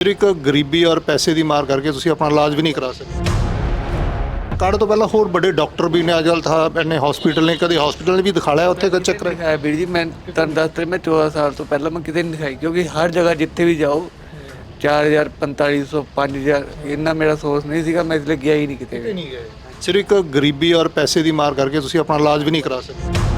ਇੱਕ ਗਰੀਬੀ ਔਰ ਪੈਸੇ ਦੀ ਮਾਰ ਕਰਕੇ ਤੁਸੀਂ ਆਪਣਾ ਇਲਾਜ ਵੀ ਨਹੀਂ ਕਰਾ ਸਕਦੇ। ਕਾਰਡ ਤੋਂ ਪਹਿਲਾਂ ਹੋਰ ਵੱਡੇ ਡਾਕਟਰ ਵੀ ਨੇ ਅਜਲ ਥਾ ਇੰਨੇ ਹਸਪੀਟਲ ਨੇ ਕਦੇ ਹਸਪੀਟਲ ਨੇ ਵੀ ਦਿਖਾ ਲਿਆ ਉੱਥੇ ਕਦੇ ਚੱਕਰ? ਹੈ ਵੀਰ ਜੀ ਮੈਂ ਤੁਹਾਨੂੰ ਦੱਸਦਾ ਮੈਂ 14 ਸਾਲ ਤੋਂ ਪਹਿਲਾਂ ਮੈਂ ਕਿਤੇ ਨਹੀਂ ਦਿਖਾਈ ਕਿਉਂਕਿ ਹਰ ਜਗ੍ਹਾ ਜਿੱਥੇ ਵੀ ਜਾਓ 4000 4500 5000 ਇੰਨਾ ਮੇਰਾ ਸੋਰਸ ਨਹੀਂ ਸੀਗਾ ਮੈਂ ਇਸ ਲਈ ਗਿਆ ਹੀ ਨਹੀਂ ਕਿਤੇ ਵੀ। ਸਿਰਫ ਇੱਕ ਗਰੀਬੀ ਔਰ ਪੈਸੇ ਦੀ ਮਾਰ ਕਰਕੇ ਤੁਸੀਂ ਆਪਣਾ ਇਲਾਜ ਵੀ ਨਹੀਂ ਕਰਾ ਸਕਦੇ।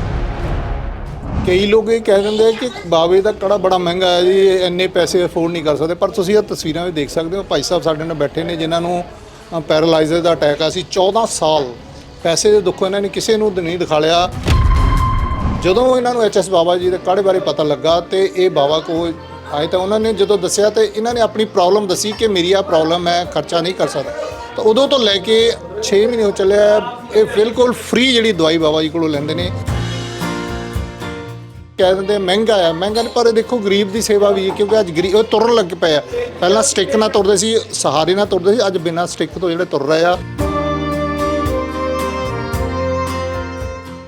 ਕਈ ਲੋਕ ਇਹ ਕਹਿ ਦਿੰਦੇ ਆ ਕਿ ਬਾਵੇ ਦਾ ਕੜਾ ਬੜਾ ਮਹਿੰਗਾ ਹੈ ਜੀ, ਇਹ ਇੰਨੇ ਪੈਸੇ ਅਫੋਰਡ ਨਹੀਂ ਕਰ ਸਕਦੇ। ਪਰ ਤੁਸੀਂ ਇਹ ਤਸਵੀਰਾਂ ਵੀ ਦੇਖ ਸਕਦੇ ਹੋ, ਭਾਈ ਸਾਹਿਬ ਸਾਡੇ ਨਾਲ ਬੈਠੇ ਨੇ, ਜਿਨ੍ਹਾਂ ਨੂੰ ਪੈਰਾਲਾਈਜ਼ਰ ਦਾ ਅਟੈਕ ਆ। ਸੀ 14 ਸਾਲ ਪੈਸੇ ਦੇ ਦੁੱਖੋਂ ਇਹਨਾਂ ਨੇ ਕਿਸੇ ਨੂੰ ਨਹੀਂ ਦਿਖਾਲਿਆ ਜਦੋਂ ਇਹਨਾਂ ਨੂੰ ਐਚਐਸ ਬਾਬਾ ਜੀ ਦੇ ਕਾੜੇ ਬਾਰੇ ਪਤਾ ਲੱਗਾ ਤੇ ਇਹ ਬਾਬਾ ਕੋ ਆਏ ਤਾਂ ਉਹਨਾਂ ਨੇ ਜਦੋਂ ਦੱਸਿਆ ਤੇ ਇਹਨਾਂ ਨੇ ਆਪਣੀ ਪ੍ਰੋਬਲਮ ਦੱਸੀ ਕਿ ਮੇਰੀ ਆ ਪ੍ਰੋਬਲਮ ਹੈ ਖਰਚਾ ਨਹੀਂ ਕਰ ਸਕਦਾ। ਤਾਂ ਉਦੋਂ ਤੋਂ ਲੈ ਕੇ 6 ਮਹੀਨੇ ਹੋ ਚੱਲਿਆ ਇਹ ਬਿਲਕੁਲ ਫ੍ਰੀ ਜਿਹੜੀ ਦਵਾਈ ਬਾਬਾ ਜੀ ਕੋਲੋਂ ਲੈਂਦੇ ਨੇ। ਕਹਿ ਦਿੰਦੇ ਮਹਿੰਗਾ ਆ। ਮਹਿੰਗਾ ਨਹੀਂ ਪਰ ਇਹ ਦੇਖੋ ਗਰੀਬ ਦੀ ਸੇਵਾ ਵੀ ਹੈ ਕਿਉਂਕਿ ਅੱਜ ਗਰੀਬ ਉਹ ਤੁਰਨ ਲੱਗ ਪਏ ਆ। ਪਹਿਲਾਂ ਸਟਿੱਕ ਨਾਲ ਤੁਰਦੇ ਸੀ ਸਹਾਰੇ ਨਾਲ ਤੁਰਦੇ ਸੀ ਅੱਜ ਬਿਨਾਂ ਸਟਿੱਕ ਤੋਂ ਜਿਹੜੇ ਤੁਰ ਰਹੇ ਆ।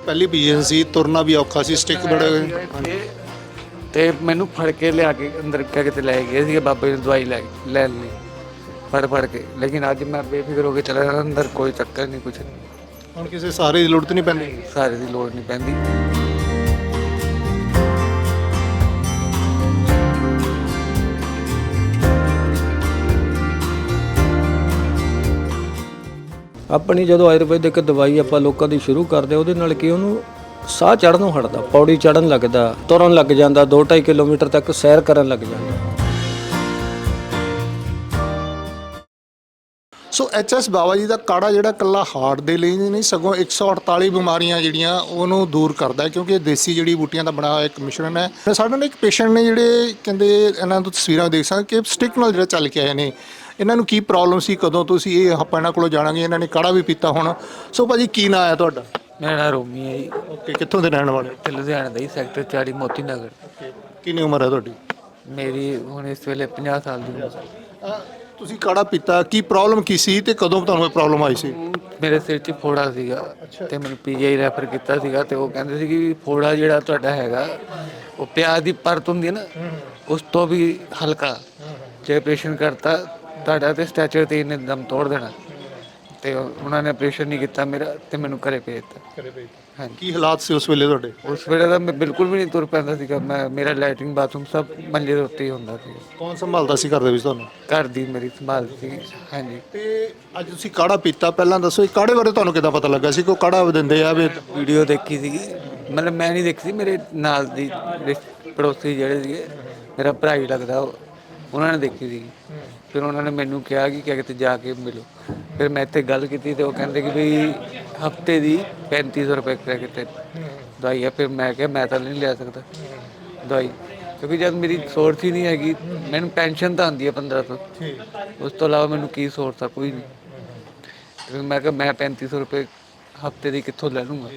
ਪਹਿਲੀ ਪੀਜਨ ਸੀ ਤੁਰਨਾ ਵੀ ਔਖਾ ਸੀ ਸਟਿੱਕ ਬੜੇ ਤੇ- ਮੈਨੂੰ ਫੜ ਕੇ ਲਿਆ ਕੇ ਅੰਦਰ ਕਹਿ ਕਿਤੇ ਲੈ ਗਏ ਸੀਗੇ ਬਾਬੇ ਨੂੰ ਦਵਾਈ ਲੈ ਲੈਣ ਲਈ। ਫੜ ਫੜ ਕੇ। ਲੇਕਿਨ ਅੱਜ ਮੈਂ ਬੇਫਿਕਰ ਹੋ ਕੇ ਚਲਾ ਜਾਣਾ ਅੰਦਰ ਕੋਈ ਚੱਕਰ ਨਹੀਂ ਕੁਛ ਨਹੀਂ। ਹੁਣ ਕਿਸੇ ਸਾਰੇ ਦੀ ਲੋੜ ਤਾਂ ਨਹੀਂ ਪੈਂਦੀ। ਸਾਰੇ ਦੀ ਲੋੜ ਨਹੀਂ ਪੈਂਦੀ। ਆਪਣੀ ਜਦੋਂ ਆਯੁਰਵੈਦਿਕ ਦਵਾਈ ਆਪਾਂ ਲੋਕਾਂ ਦੀ ਸ਼ੁਰੂ ਕਰਦੇ, ਉਹਦੇ ਨਾਲ ਕੀ ਉਹਨੂੰ ਸਾਹ ਚੜਨੋਂ ਹਟਦਾ, ਪੌੜੀ ਚੜਨ ਲੱਗਦਾ, ਤੁਰਨ ਲੱਗ ਜਾਂਦਾ 2.5 ਕਿਲੋਮੀਟਰ ਤੱਕ ਸੈਰ ਕਰਨ ਲੱਗ ਜਾਂਦਾ। ਸੋ ਐਚਐਸ ਬਾਬਾ ਜੀ ਦਾ ਕਾੜਾ ਜਿਹੜਾ ਕੱਲਾ ਹਾਰਟ ਦੇ ਲਈ ਨਹੀਂ ਸਗੋਂ 148 ਬਿਮਾਰੀਆਂ ਜਿਹੜੀਆਂ ਉਹਨੂੰ ਦੂਰ ਕਰਦਾ ਹੈ ਕਿਉਂਕਿ ਇਹ ਦੇਸੀ ਜੜੀ ਬੂਟੀਆਂ ਦਾ ਬਣਾ ਹੋਇਆ ਇੱਕ ਮਿਸ਼ਰਣ ਹੈ। ਸਾਡੇ ਨਾਲ ਇੱਕ ਪੇਸ਼ੈਂਟ ਨੇ ਜਿਹੜੇ ਕਹਿੰਦੇ ਇਹਨਾਂ ਤੋਂ ਤਸਵੀਰਾਂ ਦੇਖ ਸਕਦੇ ਕਿ ਸਟਿਕ ਨਾਲ ਜਿਹੜਾ ਚੱਲ ਕੇ ਆਏ ਨੇ। ਇਹਨਾਂ ਨੂੰ ਕੀ ਪ੍ਰੋਬਲਮ ਸੀ ਕਦੋਂ ਤੁਸੀਂ ਇਹ ਆਪਾਂ ਇਹਨਾਂ ਕੋਲੋਂ ਜਾਣਾਂਗੇ ਇਹਨਾਂ ਨੇ ਕਾੜਾ ਵੀ ਪੀਤਾ ਹੁਣ। ਸੋ ਭਾਜੀ ਕੀ ਨਾਂ ਹੈ ਤੁਹਾਡਾ? ਮੇਰਾ ਨਾਮ ਰੋਮੀ ਹੈ ਜੀ। ਓਕੇ ਕਿੱਥੋਂ ਦੇ ਰਹਿਣ ਵਾਲੇ ਤੇ ਲੁਧਿਆਣਾ ਦਾ ਹੀ ਸੈਕਟਰ 40 ਮੋਤੀ ਨਗਰ ਕਿੰਨੀ ਉਮਰ ਹੈ ਤੁਹਾਡੀ? ਮੇਰੀ ਹੁਣ ਇਸ ਵੇਲੇ 50 ਸਾਲ ਦੀ ਉਮਰ। ਅਹ ਤੁਸੀਂ ਕਾੜਾ ਪੀਤਾ ਕੀ ਪ੍ਰੋਬਲਮ ਕੀ ਸੀ ਤੇ ਕਦੋਂ ਤੁਹਾਨੂੰ ਇਹ ਪ੍ਰੋਬਲਮ ਆਈ ਸੀ? ਮੇਰੇ ਸਿਰ 'ਚ ਫੋੜਾ ਸੀਗਾ ਤੇ ਮੈਨੂੰ ਪੀਜੀਆਈ ਰੈਫਰ ਕੀਤਾ ਸੀਗਾ ਤੇ ਉਹ ਕਹਿੰਦੇ ਸੀ ਕਿ ਫੋੜਾ ਜਿਹੜਾ ਤੁਹਾਡਾ ਹੈਗਾ ਉਹ ਪਿਆਜ਼ ਦੀ ਪਰਤ ਹੁੰਦੀ ਹੈ ਨਾ ਉਸ ਤੋਂ ਵੀ ਹਲਕਾ ਜੇ ਆਪਰੇਸ਼ਨ ਕਰਤਾ ਤੁਹਾਡਾ ਤੇ ਸਟੈਚਰ ਤੇ ਇਹਨੇ ਦਮ ਤੋੜ ਦੇਣਾ। ਤੇ ਉਹ- ਉਹਨਾਂ ਨੇ ਆਪਰੇਸ਼ਨ ਨਹੀਂ ਕੀਤਾ ਮੇਰਾ ਤੇ ਮੈਨੂੰ ਘਰੇ ਭੇਜ ਦਿੱਤਾ। ਹਾਂਜੀ। ਕੀ ਹਾਲਾਤ ਸੀ ਉਸ ਵੇਲੇ ਤੁਹਾਡੇ? ਉਸ ਵੇਲੇ ਤਾਂ ਮੈਂ ਬਿਲਕੁਲ ਵੀ ਨਹੀਂ ਤੁਰ ਪੈਂਦਾ ਸੀਗਾ। ਮੈਂ ਮੇਰਾ ਲੈਟਰਿੰਗ ਬਾਥਰੂਮ ਸਭ ਮੰਜੇ ਦੇ ਉੱਤੇ ਹੀ ਹੁੰਦਾ ਸੀ। ਕੌਣ ਸੰਭਾਲਦਾ ਸੀ ਘਰ ਦੇ ਵਿੱਚ ਤੁਹਾਨੂੰ? ਘਰ ਦੀ ਮੇਰੀ ਸੰਭਾਲ ਸੀ। ਹਾਂਜੀ। ਤੇ ਅੱਜ ਤੁਸੀਂ ਕਾੜਾ ਪੀਤਾ। ਪਹਿਲਾਂ ਦੱਸੋ ਇਹ ਕਾੜੇ ਬਾਰੇ ਤੁਹਾਨੂੰ ਕਿੱਦਾਂ ਪਤਾ ਲੱਗਾ ਸੀ ਕਿ ਉਹ ਕਾੜਾ ਦਿੰਦੇ ਆ ਵੀ ਵੀਡੀਓ ਦੇਖੀ ਸੀਗੀ। ਮਤਲਬ ਮੈਂ ਨਹੀਂ ਦੇਖੀ ਸੀ। ਮੇਰੇ ਨਾਲ ਦੀ ਰਿਸ਼- ਪੜੋਸੀ ਜਿਹੜੇ ਸੀਗੇ ਮੇਰਾ ਭਰਾ ਹੀ ਲੱਗਦਾ ਉਹ- ਉਹਨਾਂ ਨੇ ਦੇਖੀ ਸੀ ਫਿਰ ਉਹਨਾਂ ਨੇ ਮੈਨੂੰ ਕਿਹਾ ਕਿ ਕਿਤੇ ਜਾ ਕੇ ਮਿਲੋ। ਫਿਰ ਮੈਂ ਇੱਥੇ ਗੱਲ ਕੀਤੀ ਤੇ ਉਹ ਕਹਿੰਦੇ ਕਿ ਵੀ ਹਫ਼ਤੇ ਦੀ 3500 ਰੁਪਏ ਕਿਤੇ ਕਿਤੇ ਦਵਾਈ ਹੈ ਫਿਰ ਮੈਂ ਕਿਹਾ ਮੈਂ ਤਾਂ ਨਹੀਂ ਲਿਆ ਸਕਦਾ ਦਵਾਈ ਕਿਉਂਕਿ ਜਦ ਮੇਰੀ ਸੋਰਸ ਹੀ ਨਹੀਂ ਹੈਗੀ ਮੈਨੂੰ ਪੈਨਸ਼ਨ ਤਾਂ ਆਉਂਦੀ ਹੈ 1500 ਉਸ ਤੋਂ ਇਲਾਵਾ ਮੈਨੂੰ ਕੀ ਸੋਰਸ ਆ ਕੋਈ ਨਹੀਂ। ਫਿਰ ਮੈਂ ਕਿਹਾ ਮੈਂ 3500 ਰੁਪਏ ਹਫ਼ਤੇ ਦੀ ਕਿੱਥੋਂ ਲੈ ਲੂੰਗਾ।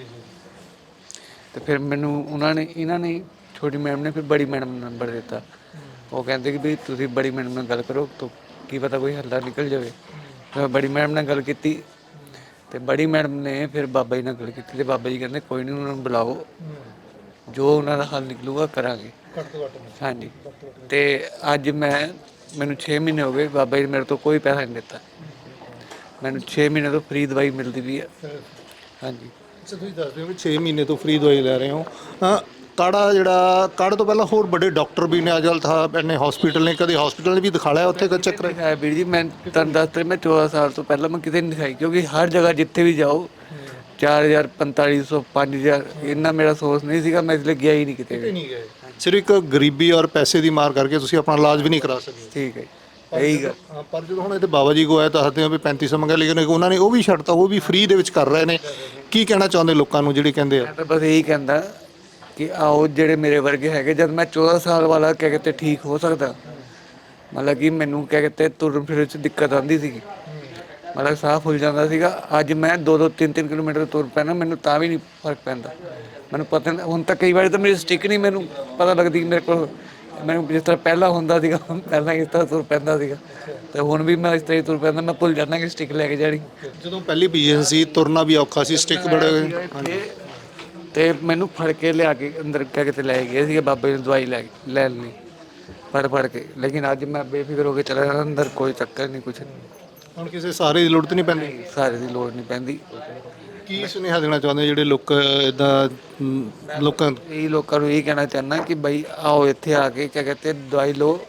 ਤੇ ਫਿਰ ਮੈਨੂੰ ਉਹਨਾਂ ਨੇ ਇਹਨਾਂ ਨੇ ਛੋਟੀ ਮੈਡਮ ਨੇ ਫਿਰ ਬੜੀ ਮੈਡਮ ਨੂੰ ਨੰਬਰ ਦਿੱਤਾ। ਉਹ ਕਹਿੰਦੇ ਕਿ ਵੀ ਤੁਸੀਂ ਬੜੀ ਮੈਡਮ ਨਾਲ ਗੱਲ ਕਰੋ ਤਾਂ ਕੀ ਪਤਾ ਕੋਈ ਹੱਲ ਨਿਕਲ ਜਾਵੇ। ਮੈਂ ਬੜੀ ਮੈਡਮ ਨਾਲ ਗੱਲ ਕੀਤੀ ਤੇ ਬੜੀ ਮੈਡਮ ਨੇ ਫਿਰ ਬਾਬਾ ਜੀ ਨਾਲ ਗੱਲ ਕੀਤੀ ਤੇ ਬਾਬਾ ਜੀ ਕਹਿੰਦੇ ਕੋਈ ਨਹੀਂ ਉਹਨਾਂ ਨੂੰ ਬੁਲਾਓ। ਜੋ ਉਹਨਾਂ ਦਾ ਹੱਲ ਨਿਕਲੂਗਾ ਕਰਾਂਗੇ। ਹਾਂਜੀ। ਤੇ ਅੱਜ ਮੈਂ ਮੈਨੂੰ 6 ਮਹੀਨੇ ਹੋ ਗਏ ਬਾਬਾ ਜੀ ਨੇ ਮੇਰੇ ਤੋਂ ਕੋਈ ਪੈਸਾ ਨਹੀਂ ਦਿੱਤਾ। ਮੈਨੂੰ 6 ਮਹੀਨੇ ਤੋਂ ਫ੍ਰੀ ਦਵਾਈ ਮਿਲਦੀ ਵੀ ਹੈ ਹਾਂਜੀ। ਅੱਛਾ ਤੁਸੀਂ ਦੱਸਦੇ ਹੋ ਕਿ 6 ਮਹੀਨੇ ਤੋਂ ਫ੍ਰੀ ਦਵਾਈ ਲੈ ਰਹੇ ਹੋ। ਹਾਂ ਕਾੜਾ ਜਿਹੜਾ ਕਾੜੇ ਤੋਂ ਪਹਿਲਾਂ ਹੋਰ ਵੱਡੇ ਡਾਕਟਰ ਵੀ ਨੇ ਅਜਲ ਥਾ ਇੰਨੇ ਹਸਪੀਟਲ ਨੇ ਕਦੇ ਹਸਪੀਟਲ ਨੇ ਵੀ ਦਿਖਾ ਲਿਆ ਉੱਥੇ ਕਦੇ ਚੱਕਰ? ਹੈ ਵੀਰ ਜੀ ਮੈਂ ਤੁਹਾਨੂੰ ਦੱਸਦਾ ਮੈਂ 14 ਸਾਲ ਤੋਂ ਪਹਿਲਾਂ ਮੈਂ ਕਿਤੇ ਨਹੀਂ ਦਿਖਾਈ ਕਿਉਂਕਿ ਹਰ ਜਗ੍ਹਾ ਜਿੱਥੇ ਵੀ ਜਾਓ 4000 4500 5000 ਇੰਨਾ ਮੇਰਾ ਸੋਰਸ ਨਹੀਂ ਸੀਗਾ ਮੈਂ ਇਸ ਲਈ ਗਿਆ ਹੀ ਨਹੀਂ ਕਿਤੇ ਵੀ। ਨਹੀਂ ਗਏ। ਸਿਰਫ ਇੱਕ ਗਰੀਬੀ ਔਰ ਪੈਸੇ ਦੀ ਮਾਰ ਕਰਕੇ ਤੁਸੀਂ ਆਪਣਾ ਇਲਾਜ ਵੀ ਨਹੀਂ ਕਰਾ ਸਕਦੇ। ਠੀਕ ਹੈ। ਇਹੀ ਗੱਲ। ਹਾਂ, ਪਰ ਜਦੋਂ ਹੁਣ ਇੱਥੇ ਬਾਬਾ ਜੀ ਕੋ ਆਇਆ ਦੱਸਦੇ ਹੋ ਵੀ 3500 ਮੰਗਿਆ ਲੇਕਿਨ ਉਹਨਾਂ ਨੇ ਉਹ ਵੀ ਛੱਡਤਾ ਉਹ ਵੀ ਫ੍ਰੀ ਦੇ ਵਿੱਚ ਕਰ ਰਹੇ ਨੇ। ਕੀ ਕਹਿਣਾ ਚਾਹੁੰਦੇ ਲੋਕਾਂ ਨੂੰ ਜਿਹੜੇ ਕਹਿੰਦੇ ਆ? ਮੈਂ ਤਾਂ ਬਸ ਇਹੀ ਕਹਿੰਦਾ ਕਿ ਆਓ ਜਿਹੜੇ ਮੇਰੇ ਵਰਗੇ ਹੈਗੇ ਜਦ ਮੈਂ 14 ਸਾਲ ਵਾਲਾ ਕਹਿ ਕੇ ਤੇ ਠੀਕ ਹੋ ਸਕਦਾ। ਮਤਲਬ ਕਿ ਮੈਨੂੰ ਕਹਿ ਕੇ ਤੇ ਤੁਰਨ ਫਿਰਨ ਚ ਦਿੱਕਤ ਆਉਂਦੀ ਸੀਗੀ। ਮਤਲਬ ਸਾਹ ਫੁੱਲ ਜਾਂਦਾ ਸੀਗਾ। ਅੱਜ ਮੈਂ 2-2 3-3 ਕਿਲੋਮੀਟਰ ਤੁਰ ਪੈਣਾ ਮੈਨੂੰ ਤਾਂ ਵੀ ਨਹੀਂ ਫ਼ਰਕ ਪੈਂਦਾ। ਮੈਨੂੰ ਪਤਾ ਨਹੀਂ ਹੁਣ ਤਾਂ ਕਈ ਵਾਰੀ ਤਾਂ ਮੇਰੀ ਸਟਿਕ ਨਹੀਂ ਮੈਨੂੰ ਪਤਾ ਲੱਗਦੀ ਮੇਰੇ ਕੋਲ ਮੈਨੂੰ ਜਿਸ ਤਰ੍ਹਾਂ ਪਹਿਲਾਂ ਹੁੰਦਾ ਸੀਗਾ ਪਹਿਲਾਂ ਇਸ ਤਰ੍ਹਾਂ ਤੁਰ ਪੈਂਦਾ ਸੀਗਾ। ਤੇ ਹੁਣ ਵੀ ਮੈਂ ਇਸ ਤਰ੍ਹਾਂ ਹੀ ਤੁਰ ਪੈਂਦਾ ਮੈਂ ਭੁੱਲ ਜਾਂਦਾ ਕਿ ਸਟਿਕ ਲੈ ਕੇ ਜਾਣੀ। ਜਦੋਂ ਪਹਿਲੀ ਪੀਜਨ ਸੀ ਤੁਰਨਾ ਵੀ ਔਖਾ ਸੀ ਸਟਿਕ ਬੜੇ ਤੇ ਮੈਨੂੰ ਫੜ ਕੇ ਲਿਆ ਕੇ ਅੰਦਰ ਕਿਤੇ ਲੈ ਗਏ ਸੀਗੇ ਬਾਬੇ ਨੂੰ ਦਵਾਈ ਲੈ ਲੈਣ ਲਈ ਪੜ ਪੜ ਕੇ। ਲੇਕਿਨ ਅੱਜ ਮੈਂ ਬੇਫਿਕਰ ਹੋ ਕੇ ਚਲਾ ਜਾਂਦਾ ਅੰਦਰ ਕੋਈ ਚੱਕਰ ਨਹੀਂ ਕੁਛ ਹੁਣ ਕਿਸੇ ਸਾਰੇ ਦੀ ਲੋੜ ਤਾਂ ਨਹੀਂ ਪੈਂਦੀ? ਸਾਰੇ ਦੀ ਲੋੜ ਨਹੀਂ ਪੈਂਦੀ। ਕੀ ਸੁਨੇਹਾ ਦੇਣਾ ਚਾਹੁੰਦੇ ਜਿਹੜੇ ਲੋਕ ਇਦਾਂ ਲੋਕਾਂ ਇਹ ਲੋਕਾਂ ਨੂੰ ਇਹ ਕਹਿਣਾ ਚਾਹੁੰਦਾ ਕਿ ਬਈ ਆਓ ਇੱਥੇ ਆ ਕੇ ਕਿਆ ਕਹਤੇ ਦਵਾਈ ਲਓ।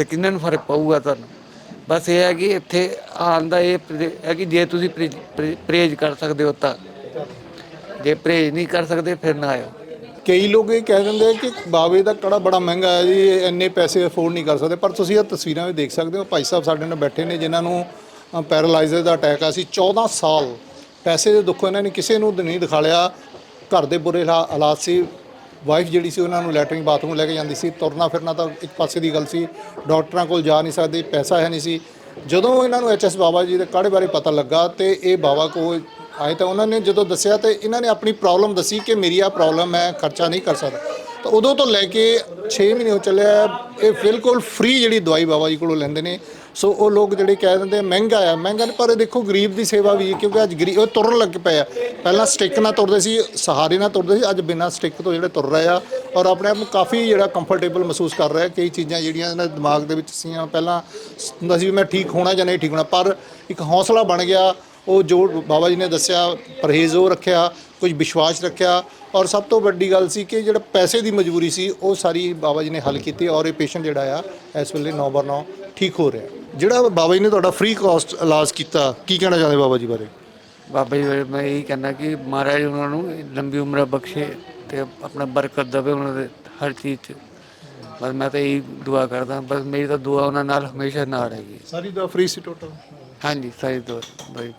ਯਕੀਨਨ ਫ਼ਰਕ ਪਊਗਾ ਤੁਹਾਨੂੰ। ਬਸ ਇਹ ਹੈ ਕਿ ਇੱਥੇ ਆਉਣ ਦਾ ਇਹ ਪ੍ਰੇ- ਹੈ ਕਿ ਜੇ ਤੁਸੀਂ ਪ੍ਰੇ- ਪ੍ਰੇ- ਪਰਹੇਜ਼ ਕਰ ਸਕਦੇ ਹੋ ਤਾਂ। ਜੇ ਪਰਹੇਜ਼ ਨਹੀਂ ਕਰ ਸਕਦੇ, ਫਿਰ ਨਾ ਆਇਓ। ਕਈ ਲੋਕ ਇਹ ਕਹਿ ਦਿੰਦੇ ਆ ਕਿ ਬਾਵੇ ਦਾ ਕੜਾ ਬੜਾ ਮਹਿੰਗਾ ਹੈ ਜੀ ਇਹ ਇੰਨੇ ਪੈਸੇ ਅਫੋਰਡ ਨਹੀਂ ਕਰ ਸਕਦੇ। ਪਰ ਤੁਸੀਂ ਇਹ ਤਸਵੀਰਾਂ ਵੀ ਦੇਖ ਸਕਦੇ ਹੋ, ਭਾਈ ਸਾਹਿਬ ਸਾਡੇ ਨਾਲ ਬੈਠੇ ਨੇ, ਜਿਨ੍ਹਾਂ ਨੂੰ ਪੈਰਾਲਾਈਜ਼ਰ ਦਾ ਅਟੈਕ ਆ। ਸੀ 14 ਸਾਲ ਪੈਸੇ ਦੇ ਦੁੱਖੋਂ ਇਹਨਾਂ ਨੇ ਕਿਸੇ ਨੂੰ ਨਹੀਂ ਦਿਖਾਲਿਆ ਘਰ ਦੇ ਬੁਰੇ ਹਾਲਾ- ਹਾਲਾਤ ਸੀ। ਵਾਈਫ ਜਿਹੜੀ ਸੀ, ਉਹਨਾਂ ਨੂੰ ਲੈਟਰਿੰਗ ਬਾਥਰੂਮ ਲੈ ਕੇ ਜਾਂਦੀ ਸੀ। ਤੁਰਨਾ ਫਿਰਨਾ ਤਾਂ ਇੱਕ ਪਾਸੇ ਦੀ ਗੱਲ ਸੀ। ਡਾਕਟਰਾਂ ਕੋਲ ਜਾ ਨਹੀਂ ਸਕਦੇ, ਪੈਸਾ ਹੈ ਨਹੀਂ ਸੀ। ਜਦੋਂ ਇਹਨਾਂ ਨੂੰ ਐਚਐਸ ਬਾਬਾ ਜੀ ਦੇ ਕਾੜੇ ਬਾਰੇ ਪਤਾ ਲੱਗਾ ਤੇ ਇਹ ਬਾਬਾ ਕੋ ਆਏ ਤਾਂ ਉਹਨਾਂ ਨੇ ਜਦੋਂ ਦੱਸਿਆ ਤੇ ਇਹਨਾਂ ਨੇ ਆਪਣੀ ਪ੍ਰੋਬਲਮ ਦੱਸੀ ਕਿ ਮੇਰੀ ਆ ਪ੍ਰੋਬਲਮ ਹੈ ਖਰਚਾ ਨਹੀਂ ਕਰ ਸਕਦਾ। ਤਾਂ ਉਦੋਂ ਤੋਂ ਲੈ ਕੇ 6 ਮਹੀਨੇ ਹੋ ਚੱਲਿਆ ਇਹ ਬਿਲਕੁਲ ਫ੍ਰੀ ਜਿਹੜੀ ਦਵਾਈ ਬਾਬਾ ਜੀ ਕੋਲੋਂ ਲੈਂਦੇ ਨੇ। ਸੋ ਉਹ ਲੋਕ ਜਿਹੜੇ ਕਹਿ ਦਿੰਦੇ ਮਹਿੰਗਾ ਆ ਮਹਿੰਗਾ ਨਹੀਂ, ਪਰ ਇਹ ਦੇਖੋ ਗਰੀਬ ਦੀ ਸੇਵਾ ਵੀ ਕਿਉਂਕਿ ਅੱਜ ਗਰੀਬ ਉਹ ਤੁਰਨ ਲੱਗ ਪਏ ਆ। ਪਹਿਲਾਂ ਸਟਿੱਕ ਨਾਲ ਤੁਰਦੇ ਸੀ ਸਹਾਰੇ ਨਾਲ ਤੁਰਦੇ ਸੀ ਅੱਜ ਬਿਨਾਂ ਸਟਿੱਕ ਤੋਂ ਜਿਹੜੇ ਤੁਰ ਰਹੇ ਆ ਔਰ ਆਪਣੇ ਆਪ ਨੂੰ ਕਾਫੀ ਜਿਹੜਾ ਕੰਫਰਟੇਬਲ ਮਹਿਸੂਸ ਕਰ ਰਿਹਾ ਕਈ ਚੀਜ਼ਾਂ ਜਿਹੜੀਆਂ ਇਹਨਾਂ ਦੇ ਦਿਮਾਗ ਦੇ ਵਿੱਚ ਸੀਆਂ। ਪਹਿਲਾਂ ਹੁੰਦਾ ਸੀ ਵੀ ਮੈਂ ਠੀਕ ਹੋਣਾ ਜਾਂ ਨਹੀਂ ਠੀਕ ਹੋਣਾ ਪਰ ਇੱਕ ਹੌਸਲਾ ਬਣ ਗਿਆ। ਉਹ ਜੋ ਬਾਬਾ ਜੀ ਨੇ ਦੱਸਿਆ ਪਰਹੇਜ਼ ਉਹ ਰੱਖਿਆ ਕੁਝ ਵਿਸ਼ਵਾਸ ਰੱਖਿਆ। ਔਰ ਸਭ ਤੋਂ ਵੱਡੀ ਗੱਲ ਸੀ ਕਿ ਜਿਹੜਾ ਪੈਸੇ ਦੀ ਮਜਬੂਰੀ ਸੀ ਉਹ ਸਾਰੀ ਬਾਬਾ ਜੀ ਨੇ ਹੱਲ ਕੀਤੀ ਔਰ ਇਹ ਪੇਸ਼ੈਂਟ ਜਿਹੜਾ ਆ ਇਸ ਵੇਲੇ 9 ਬਰ 9 ਠੀਕ ਹੋ ਰਿਹਾ। ਜਿਹੜਾ ਬਾਬਾ ਜੀ ਨੇ ਤੁਹਾਡਾ ਫ੍ਰੀ ਕਾਸਟ ਇਲਾਜ ਕੀਤਾ ਕੀ ਕਹਿਣਾ ਚਾਹੁੰਦੇ ਬਾਬਾ ਜੀ ਬਾਰੇ? ਬਾਬਾ ਜੀ ਬਾਰੇ ਮੈਂ ਇਹ ਕਹਿੰਦਾ ਕਿ ਮਹਾਰਾਜ ਉਹਨਾਂ ਨੂੰ ਲੰਬੀ ਉਮਰ ਬਖਸ਼ੇ ਤੇ ਆਪਣਾ ਬਰਕਤ ਦੇਵੇ ਉਹਨਾਂ ਦੇ ਹਰ ਚੀਜ਼ 'ਚ। ਬਸ ਮੈਂ ਤਾਂ ਇਹ ਦੁਆ ਕਰਦਾ ਬਸ ਮੇਰੀ ਤਾਂ ਦੁਆ ਉਹਨਾਂ ਨਾਲ ਹਮੇਸ਼ਾ ਨਾਲ ਹੈਗੀ ਸਾਰੀ ਦਾ ਫ੍ਰੀ ਸੀ ਟੋਟਲ ਹਾਂਜੀ ਸਾਰੀ ਦੁਆ ਬਾਈ।